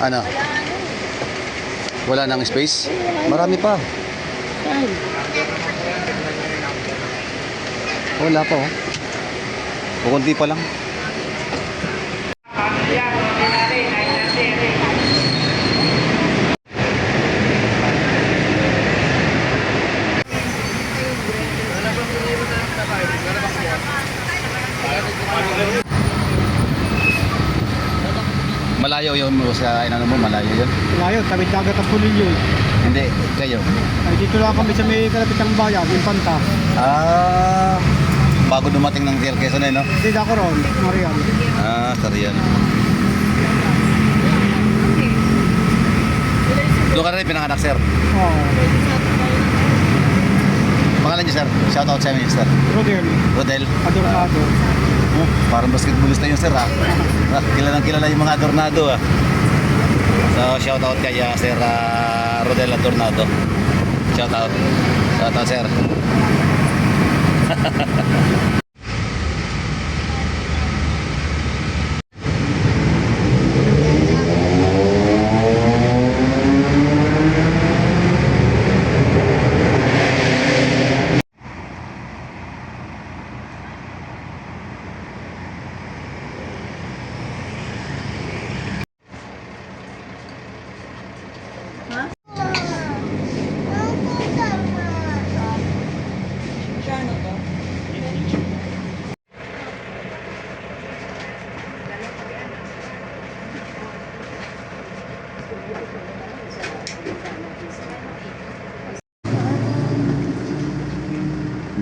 Ano? Wala nang space? Marami pa. Wala pa oh. Kukunti pa lang. Malayo yun mo sa inano mo, malayo yun. Layo, tawid dagat ang pulilyo. Hindi, kayo. Ay, dito lang kami sa may kalapitang bayan, Infanta. Ah, bago dumating ng Real Quezon eh, no? Hindi ako ron, Marian. Ah, Sarian. Doon ka rin pinanganak, sir. Oo. Pangalan niyo, sir. Shout out sa inyo, sir. Rodel, Rodel. Adornado. Oh, parang basketballista yun, sir, ha? Ah, kilalang kilala yung mga adornado, ha? So, shout out kay ah, Sir ah, Rodel Adornado. Shout out. Shout out, sir.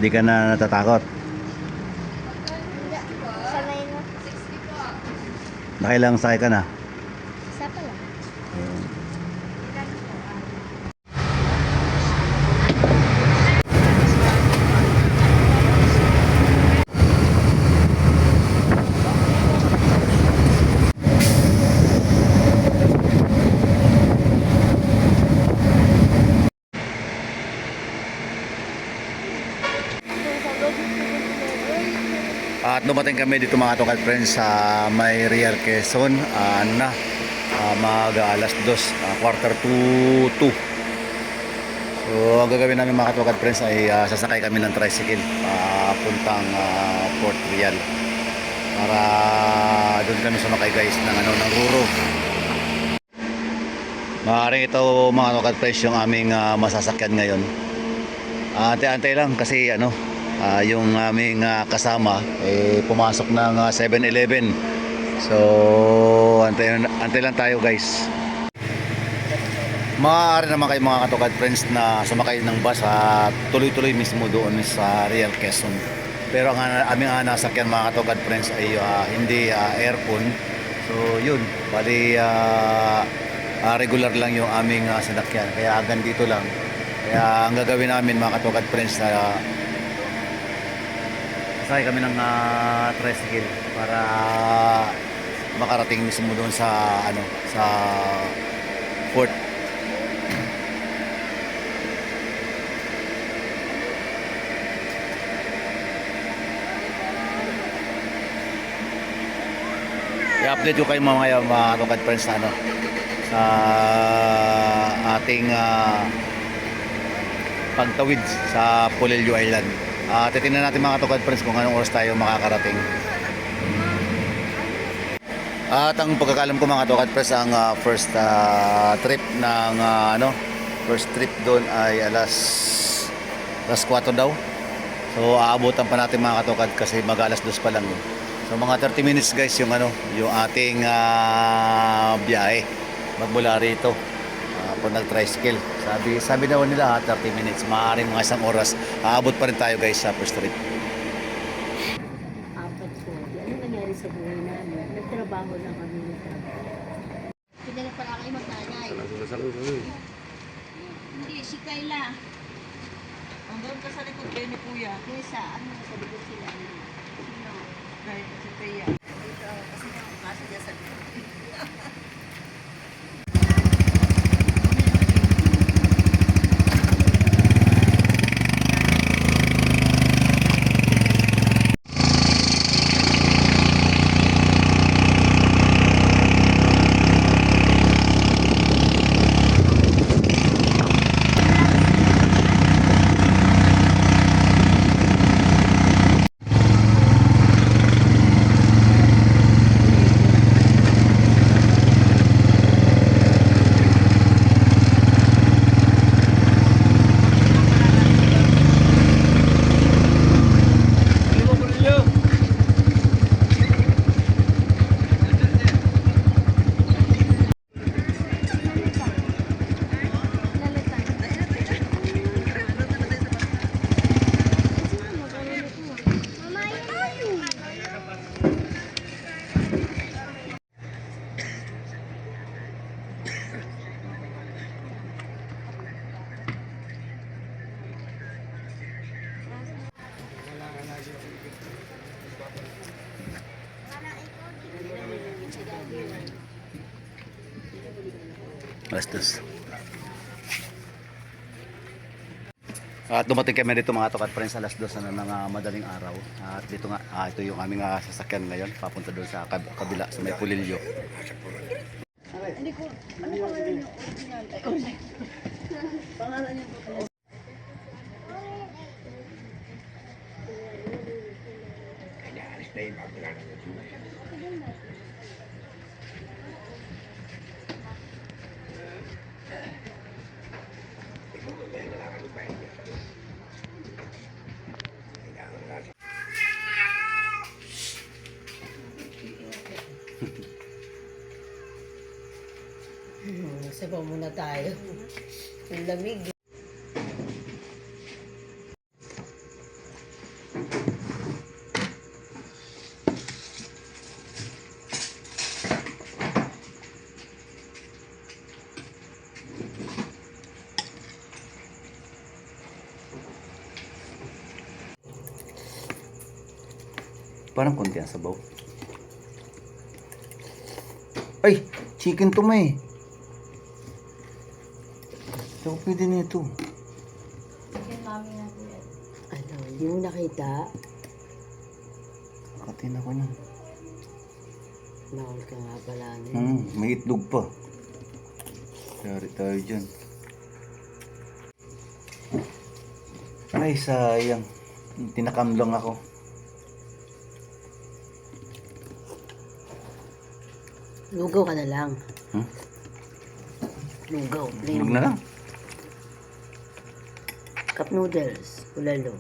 Hindi ka na natatakot. Sanay na. Nakailang sakay ka na. Isa pa lang. At dumating kami dito mga tukad friends sa may Real Quezon ah, na ah, mag alas 2, ah, quarter to 2. So ang gagawin namin mga tukad friends ay ah, sasakay kami ng tricycle papuntang ah, Port Real para doon kami sumakay guys ng ano ng Ruro. Maaaring ito mga tukad friends yung aming ah, masasakyan ngayon. Ah, Ante-ante lang kasi ano ah, yung aming ah, kasama eh pumasok ng ah, 7-Eleven. So antay, antay lang tayo guys. Maaari naman kayo mga katukad friends na sumakay ng bus at tuloy-tuloy mismo doon sa Real Quezon. Pero ang aming uh, nasakyan mga katukad friends ay ah, hindi ah, aircon. So yun, bali ah, ah, regular lang yung aming ah, sinakyan. Kaya hanggang dito lang. Kaya ang gagawin namin mga katukad friends na sakay kami ng ah, tricycle para makarating mismo doon sa ano sa port. I-update ko kayo mga mga tukad friends na ano sa ating ah, pagtawid sa Polillo Island. Ah, titingnan natin mga tukad friends kung anong oras tayo makakarating. At ang pagkakalam ko mga tukad friends, ang ah, first ah, trip ng ah, ano, first trip doon ay alas alas 4 daw. So aabutan pa natin mga katukad kasi mag alas 2 pa lang yun. So mga 30 minutes guys yung ano, yung ating ah, biyahe magmula rito. Uh, pag nag-tricycle. Sabi, sabi daw nila ha, 30 minutes, maaaring mga isang oras. Aabot pa rin tayo guys sa first trip. apat po. Ano nangyari sa buhay namin? Nagtrabaho lang kami ng trabaho. Pinanap pala kayo magnanay. Hindi, si Kayla. Ang doon ka sa likod kayo ni Kuya. Kesa, ano sa likod sila? Sino? Dahil si Teya. Dito, kasi kasi dyan sa Alas dos. At dumating kami dito mga tokat friends alas dos na ng ah, madaling araw. At dito nga, ah, ito yung aming ah, sasakyan ngayon. Papunta doon sa kab- kabila, sa may pulilyo. Sabaw muna tayo. Ang lamig. Parang konti ang sabaw. Ay! Chicken to may. Ito pwede na ito. Ano, hindi mo nakita? Katin ako niyan. Bawal ka nga pala. ano. Hmm, may itlog pa. Yari tayo dyan. Ay, sayang. Tinakam lang ako. Lugaw ka na lang. Hmm? Lugaw. Itlog na lang. Cup noodles. Ulalo.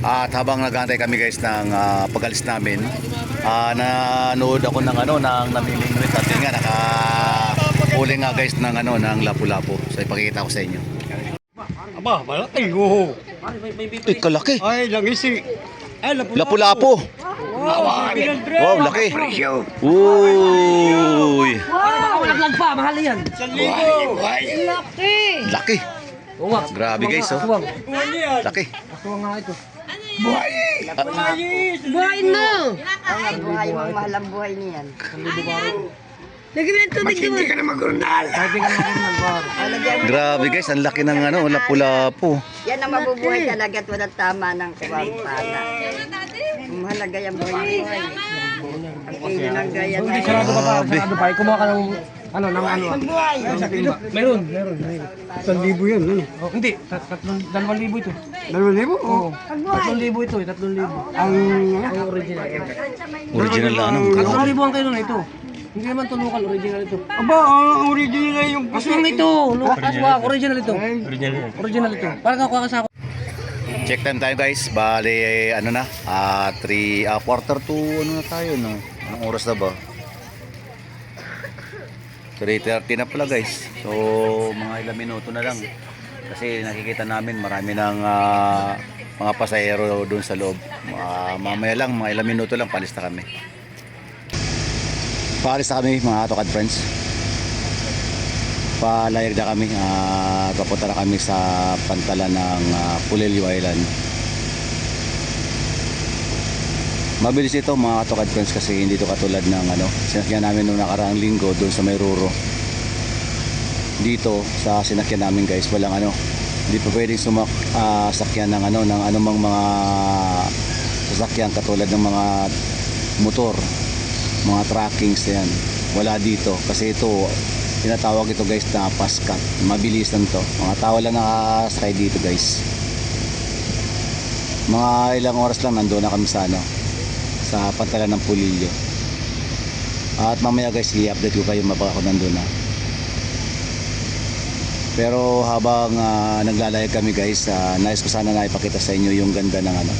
At habang nagantay kami guys ng ah, pag-alis namin, ah, nanood ako ng ano ng namiling rin at yun nga naka huli nga guys ng ano ng lapu-lapu. So ipakikita ko sa inyo. Aba, malaki. Oo. Uy, kalaki. Ay, langisi. Ay, lapu. Wow, laki. Uy. Malaglag pa, mahal yan. Laki. Grabe guys, oh. Laki. Ako nga ito. Buhayin mo! Buhay mo, mahal ang buhay niyan. Lagyan mo ng tubig doon. Grabe guys, ang laki ng ano, lapu-lapu. Yan ang mabubuhay talaga at walang tama ng kuwampana. Mahalaga yung buhay. Ang kilo ng gaya na yun. Grabe. pa? Kumuha ka ng ano, ng ano. Meron, meron. Isang libo yan? Oh, hindi, tat- tatlong, dalawang libo ito. Dalawang libo? Oo. Tatlong libo ito, eh, tatlong libo. Ang, ang original. Original na ano. Tatlong libo ang kayo na ito. Hindi naman to local, original ito. Aba, ang original na yung... Aswang ito! Lo, aswang, original ito. Original. Original ito. Parang kakuha ka sa ako. Check time tayo guys. Bali, ano na, ah, 3, ah, quarter to, ano na tayo, no? Anong oras na ba? 3.30 na pala guys. So, mga ilang minuto na lang. Kasi nakikita namin marami ng ah, mga pasahero doon sa loob. Ah, mamaya lang, mga ilang minuto lang, palis na kami. Paalis na kami mga Tokad friends. Palayag na kami. ah, papunta na kami sa pantalan ng uh, Pulelio Island. Mabilis ito mga Tokad friends kasi hindi ito katulad ng ano, sinakyan namin noong nakaraang linggo doon sa Mayruro. Dito sa sinakyan namin guys, walang ano, hindi pa pwedeng sumak ah, sakyan ng ano ng anumang mga sasakyan katulad ng mga motor, mga trackings yan. Wala dito kasi ito tinatawag ito guys na paskat. Mabilisan to. Mga tao lang nakasakay dito guys. Mga ilang oras lang nandoon na kami sa ano sa pantalan ng Pulilyo. At mamaya guys, i-update ko kayo mabaka ako nandun na. Pero habang ah, naglalayag kami guys, uh, nais ko sana na ipakita sa inyo yung ganda ng ano.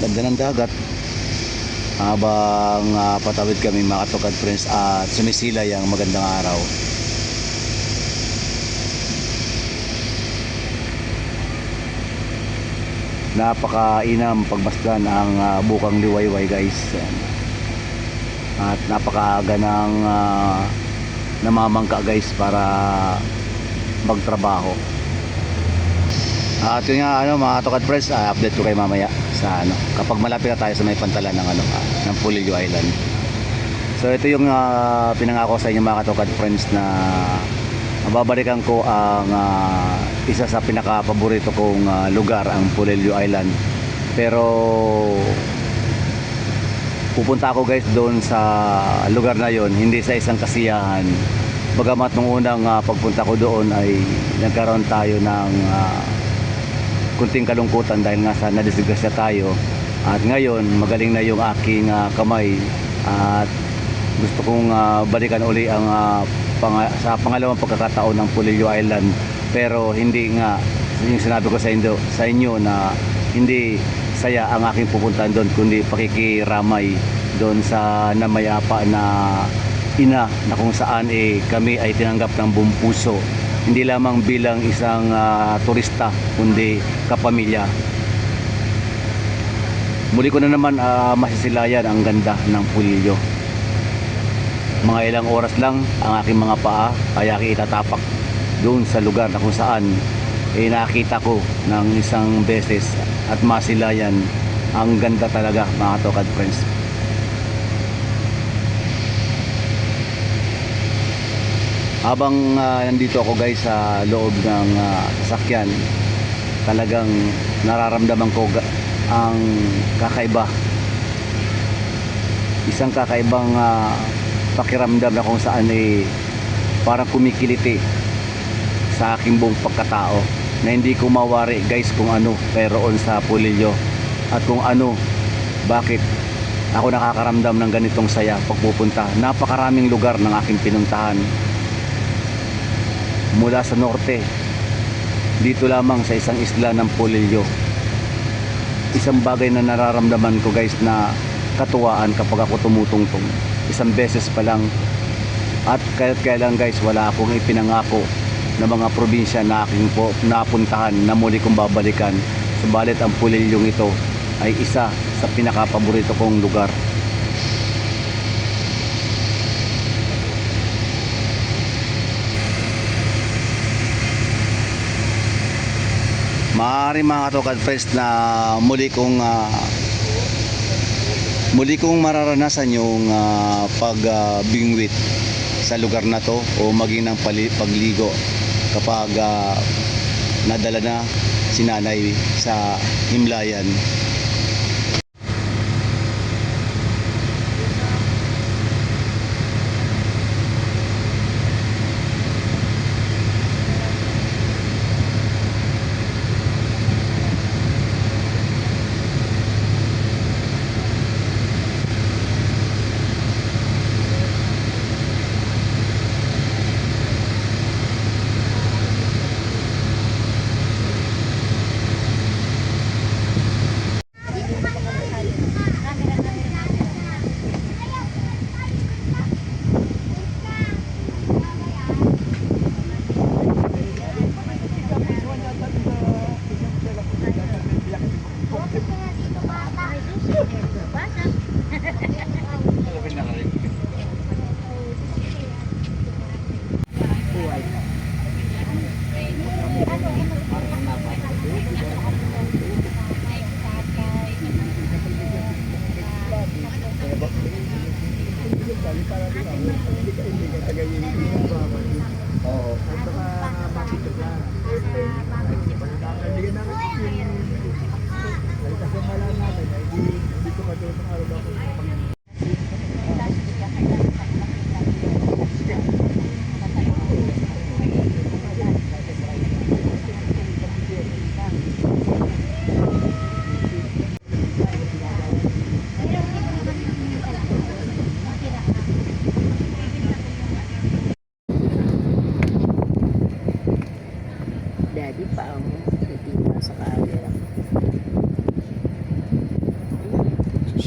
Ganda ng dagat. Habang ah, patawid kami mga katokad friends at sumisila yung magandang araw. Napakainam pagmasdan ang ah, bukang liwayway guys. At napakaaga ng ah, namamangka guys para magtrabaho. At yun nga ano mga tokad friends, ah, update ko kayo mamaya sa ano, kapag malapit na tayo sa may pantalan ng ano, ah, ng Pulilio Island. So ito yung ah, pinangako sa inyo mga katokad friends na mababalikan ko ang ah, isa sa pinaka-paborito kong ah, lugar, ang Pulilio Island. Pero pupunta ako guys doon sa lugar na yon hindi sa isang kasiyahan bagamat nung unang ah, pagpunta ko doon ay nagkaroon tayo ng ah, kunting kalungkutan dahil nga sa nadisgrasya tayo. At ngayon magaling na yung aking ah, kamay. At gusto kong ah, balikan uli ang ah, pang- sa pangalawang pagkakataon ng Pulilio Island. Pero hindi nga yung sinabi ko sa inyo, sa inyo na hindi saya ang aking pupuntahan doon kundi pakikiramay doon sa namayapa na ina na kung saan eh, kami ay tinanggap ng buong puso hindi lamang bilang isang ah, turista kundi kapamilya. Muli ko na naman ah, masisilayan ang ganda ng Pulilio mga ilang oras lang ang aking mga paa ay aking itatapak doon sa lugar na kung saan eh, nakita ko ng isang beses at masilayan. Ang ganda talaga mga tokad friends habang ah, nandito ako guys sa loob ng ah, sasakyan talagang nararamdaman ko ang kakaiba. Isang kakaibang ah, pakiramdam na kung saan eh parang kumikiliti sa aking buong pagkatao na hindi ko mawari guys kung ano mayroon sa Pulilyo at kung ano bakit ako nakakaramdam ng ganitong saya pagpupunta. Napakaraming lugar ng aking pinuntahan mula sa norte dito lamang sa isang isla ng Pulilyo isang bagay na nararamdaman ko guys na katuwaan kapag ako tumutungtong. Isang beses pa lang. At kahit kailan guys wala akong ipinangako na mga probinsya na aking po napuntahan na muli kong babalikan. Subalit ang Pulilyong ito ay isa sa pinakapaborito kong lugar maaari mga katokad friends na muli kong ah, muli kong mararanasan yung ah, pagbingwit sa lugar na to o maging ng pagligo kapag ah, nadala na si nanay sa himlayan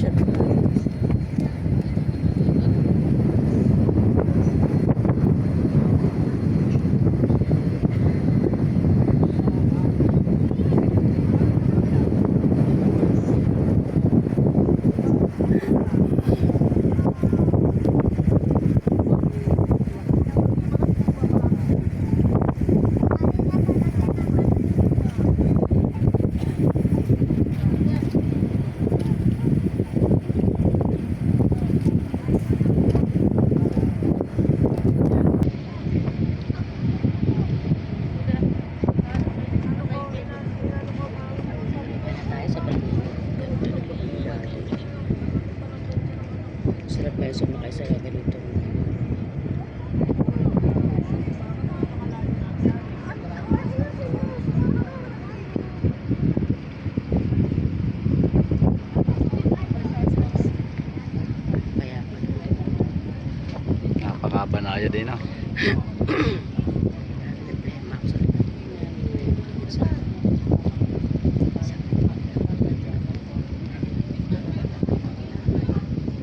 Worship Ako sa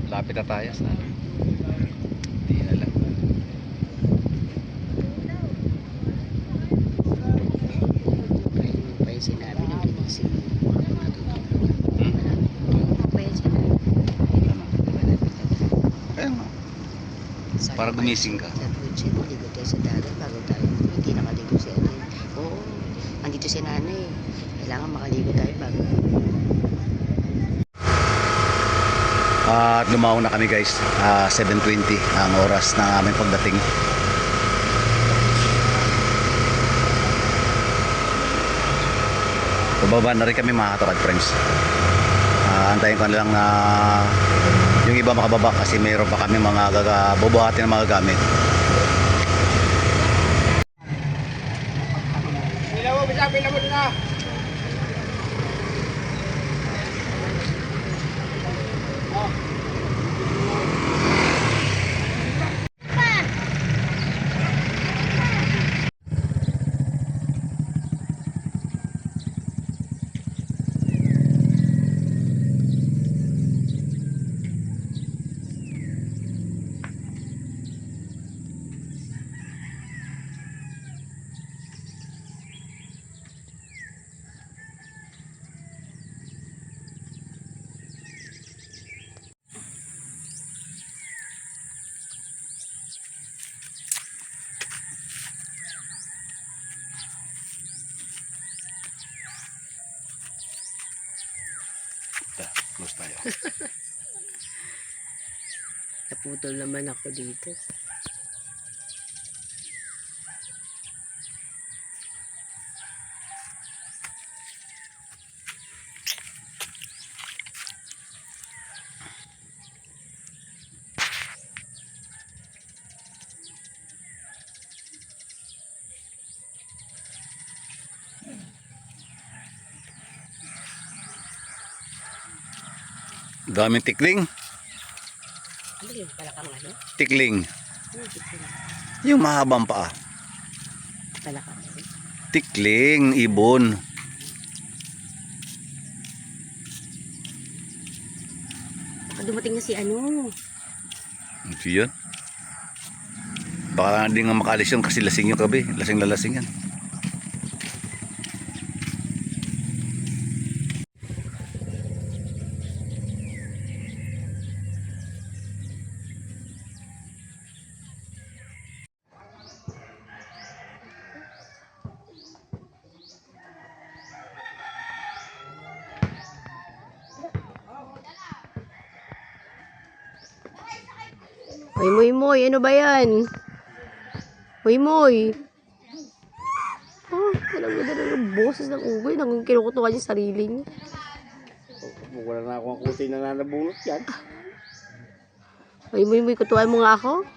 Lapit na tayo sa Hindi na lang. Pa yung sinabi ng ginising mo. Para gumising ka. Sabi ko, "Sino, ligo tayo sa dagat bago tayo. Hindi nakaligo si ano. Oo, andito si nanay. Kailangan makaligo tayo bago. At lumaw na kami guys. Ah, 7.20 ang oras ng aming pagdating. Pababa na rin kami mga katokad friends. Ah, antayin ko lang na yung iba makababa kasi mayroon pa kami mga gaga, bubuhatin ng mga gamit. Venga. Naputol naman ako dito. Daming tikling. Ano yun? Palakang ano? Tikling. Yung tikling? Yung mahabang paa. Palakang ano? Tikling, ibon. Baka dumating na si ano. Yun. Baka hindi nga makalis yun kasi lasing yung kabi. Lasing na lasing yan. Moy. Ano ba yan? Moy, moy. Oh, alam mo na ng boses ng unggoy. Nang kinukutuwa niya sarili niya. Wala na akong kuti na nanabunot yan. Moy, moy, moy. Kutuwan mo nga ako.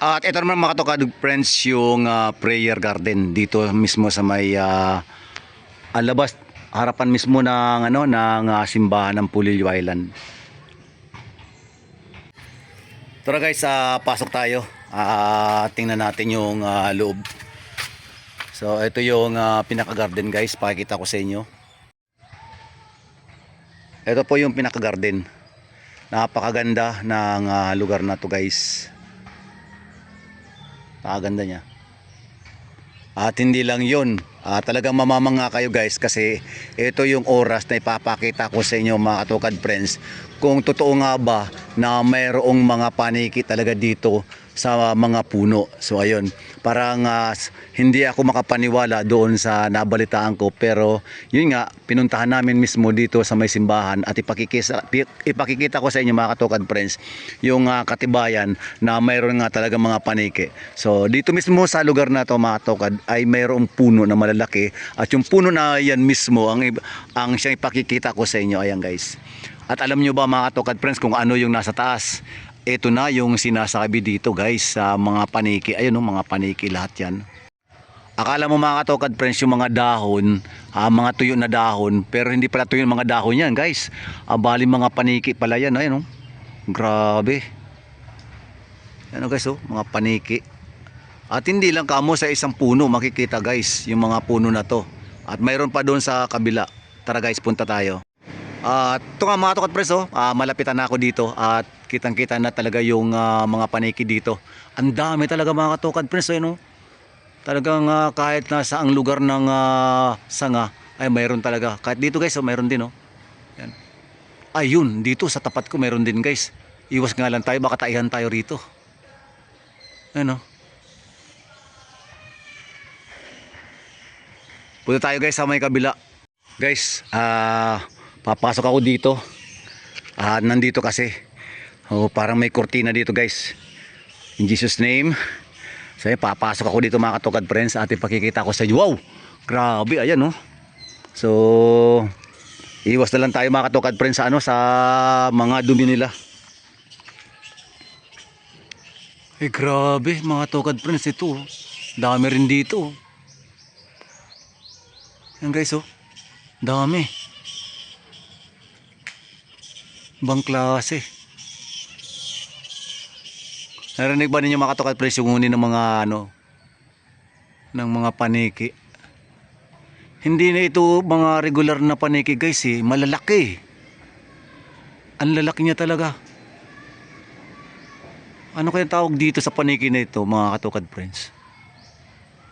At ito naman mga katokad friends yung ah, prayer garden dito mismo sa may ah, alabas harapan mismo ng ano ng ah, simbahan ng Pulilio Island. Tara guys, ah, pasok tayo. Ah, tingnan natin yung ah, loob. So ito yung ah, pinaka-garden guys, pakikita ko sa inyo. Ito po yung pinaka-garden. Napakaganda ng ah, lugar na to guys. Napakaganda niya. At hindi lang yun. Ah, talagang mamamanga kayo guys kasi ito yung oras na ipapakita ko sa inyo mga katukad friends kung totoo nga ba na mayroong mga paniki talaga dito sa mga puno. So ayun, parang s- hindi ako makapaniwala doon sa nabalitaan ko pero yun nga, pinuntahan namin mismo dito sa may simbahan at ipakikisa, pi- ipakikita ko sa inyo mga katukad friends yung ah, katibayan na mayroon nga talaga mga paniki. So dito mismo sa lugar na to mga katukad ay mayroong puno na malalaki at yung puno na yan mismo ang, ang siyang ipakikita ko sa inyo. Ayan guys. At alam nyo ba mga katukad friends kung ano yung nasa taas? Ito na yung sinasabi dito guys sa mga paniki. Ayun no, mga paniki lahat yan. Akala mo mga katokad friends yung mga dahon, ah, mga tuyo na dahon, pero hindi pala tuyo yung mga dahon yan guys. Ah, bali mga paniki pala yan, ayun oh. Grabe. Ano guys oh, mga paniki. At hindi lang kamo sa isang puno makikita guys, yung mga puno na to. At mayroon pa doon sa kabila. Tara guys, punta tayo. At ito nga mga tukad pres, oh, ah, malapitan na ako dito at kitang-kita na talaga yung ah, mga paniki dito. Ang dami talaga mga tukad pres, oh, yun, oh. Talagang ah, kahit nasa ang lugar ng ah, sanga ay mayroon talaga. Kahit dito guys, oh, mayroon din oh. Yan. Ayun, dito sa tapat ko mayroon din guys. Iwas nga lang tayo, baka taihan tayo rito. Ano? Punta tayo guys sa may kabila. Guys, ah papasok ako dito. Ah nandito kasi. Oh, parang may kortina dito guys. In Jesus name. So, ayun, papasok ako dito mga katukad friends at ipakikita ko sa inyo. Wow! Grabe, ayan oh. So, iwas na lang tayo mga katukad friends sa ano sa mga dumi nila. Eh grabe mga tukad friends ito. oh. Dami rin dito. oh. Yan guys oh. Dami. Bang klase. Narinig ba ninyo mga katokat presyo ngunin ng mga ano ng mga paniki? Hindi na ito mga regular na paniki guys eh, malalaki. Ang lalaki niya talaga. Ano kaya tawag dito sa paniki na ito mga katukad friends?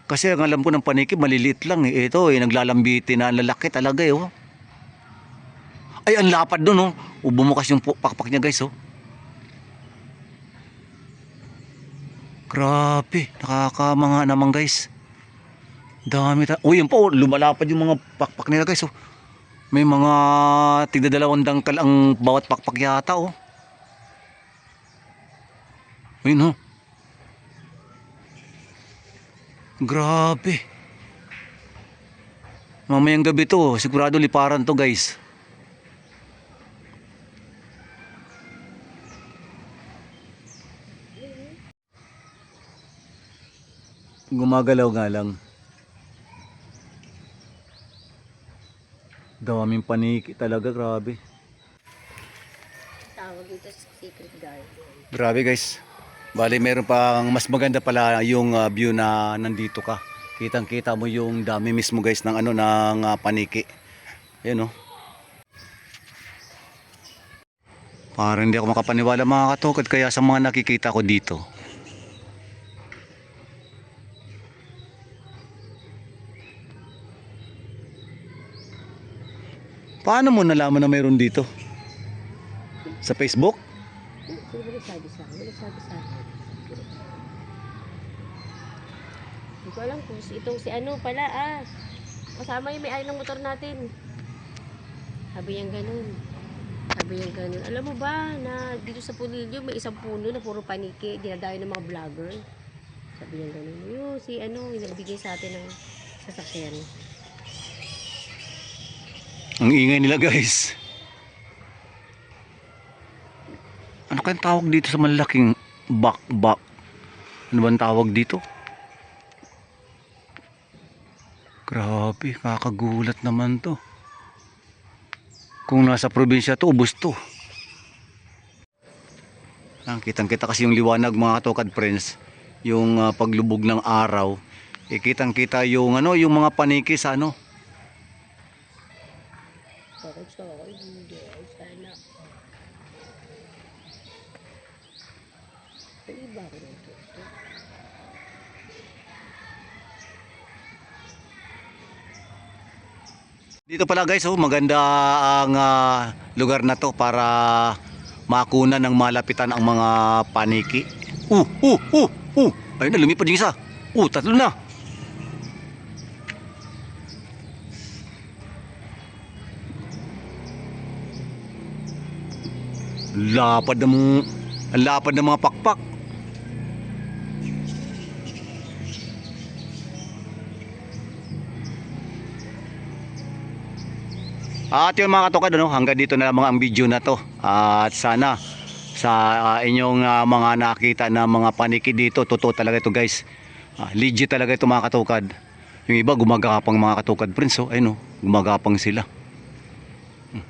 Kasi ang alam ko ng paniki maliliit lang eh. Ito eh naglalambiti na ang lalaki talaga eh oh. Ay ang lapad doon oh. O, bumukas yung pakpak niya guys oh. Grabe, nakakamanga naman guys. Dami ta. Uy, yun po, lumalapad yung mga pakpak nila guys. Oh. May mga tigda dalawang dangkal ang bawat pakpak yata oh. Ayun oh. Grabe. Mamayang gabi to, sigurado liparan to guys. Gumagalaw nga lang. Daming paniki talaga, grabe. Tawag dito sa secret garden. Grabe guys. Bali meron pang mas maganda pala yung ah, view na nandito ka. Kitang-kita mo yung dami mismo guys ng ano ng ah, paniki. Ayun oh. Parang hindi ako makapaniwala mga katukad kaya sa mga nakikita ko dito. Paano mo nalaman na mayroon dito? Sa Facebook? Sino sa akin? Nagsabi sa. Hindi ko alam kung si itong si ano pala ah. Kasama yung may-ari ng motor natin. Sabi niya ganun. Sabi niya ganun. Alam mo ba na dito sa Pulilyo may isang puno na puro paniki. Dinadayo ng mga vlogger. Sabi niya ganun. Yung si ano, yung nagbigay sa atin ng sasakyan. Ang ingay nila guys. Ano kayang tawag dito sa malaking bak-bak? Ano bang tawag dito? Grabe, kakagulat naman to. Kung nasa probinsya to, ubos to. Ang kitang kita kasi yung liwanag mga katokad friends, yung ah, paglubog ng araw, eh, kitang kita yung ano, yung mga paniki sa ano, Bakit sa akin? Hindi. Sana. May iba ako nito. Dito pala guys, oh, maganda ang ah, lugar na to para makuna ng malapitan ang mga paniki. Uh, uh, uh, uh. Ayun na, lumipad yung isa. Uh, tatlo na. Lapad ng lapad ng mga pakpak. At yun mga katokad, ano, hanggang dito na lamang ang video na to. At sana sa ah, inyong ah, mga nakita na mga paniki dito, totoo talaga ito guys. Ah, legit talaga ito mga katokad. Yung iba gumagapang mga katukad friends, oh, ayun oh, gumagapang sila. Hmm.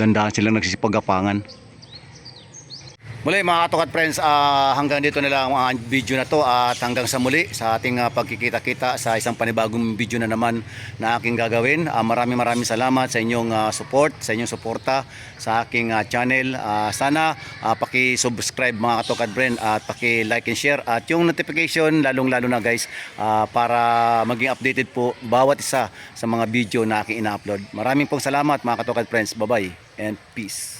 Dandahan silang nagsisipagapangan. Muli mga katukat friends, ah, hanggang dito na lang ang video na to at hanggang sa muli sa ating ah, pagkikita-kita sa isang panibagong video na naman na aking gagawin. Ah, maraming maraming salamat sa inyong ah, support, sa inyong suporta sa aking ah, channel. Ah, sana ah, paki-subscribe mga katukat friend at paki-like and share at yung notification lalong-lalo na guys ah, para maging updated po bawat isa sa mga video na aking ina-upload. Maraming pong salamat mga katukat friends. Bye-bye and peace.